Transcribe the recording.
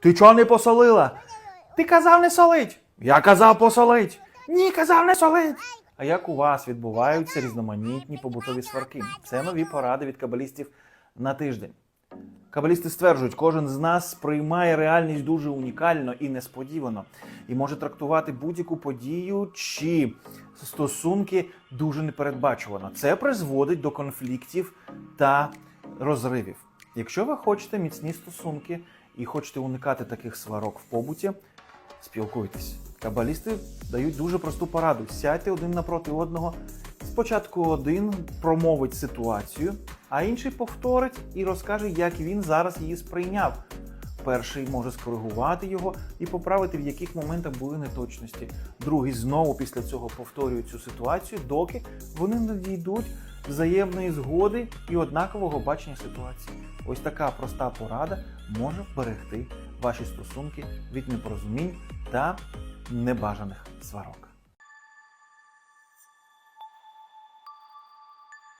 Ти чого не посолила? Ти казав не солить. Я казав посолить. Ні, казав не солить. А як у вас відбуваються різноманітні побутові сварки? Це нові поради від кабалістів на тиждень. Кабалісти стверджують, кожен з нас сприймає реальність дуже унікально і несподівано, і може трактувати будь-яку подію чи стосунки дуже непередбачувано. Це призводить до конфліктів та розривів. Якщо ви хочете міцні стосунки і хочете уникати таких сварок в побуті, спілкуйтесь. Кабалісти дають дуже просту пораду: сядьте один напроти одного. Спочатку один промовить ситуацію, а інший повторить і розкаже, як він зараз її сприйняв. Перший може скоригувати його і поправити, в яких моментах були неточності. Другий знову після цього повторює цю ситуацію, доки вони не дійдуть взаємної згоди і однакового бачення ситуації. Ось така проста порада може вберегти ваші стосунки від непорозумінь та небажаних сварок.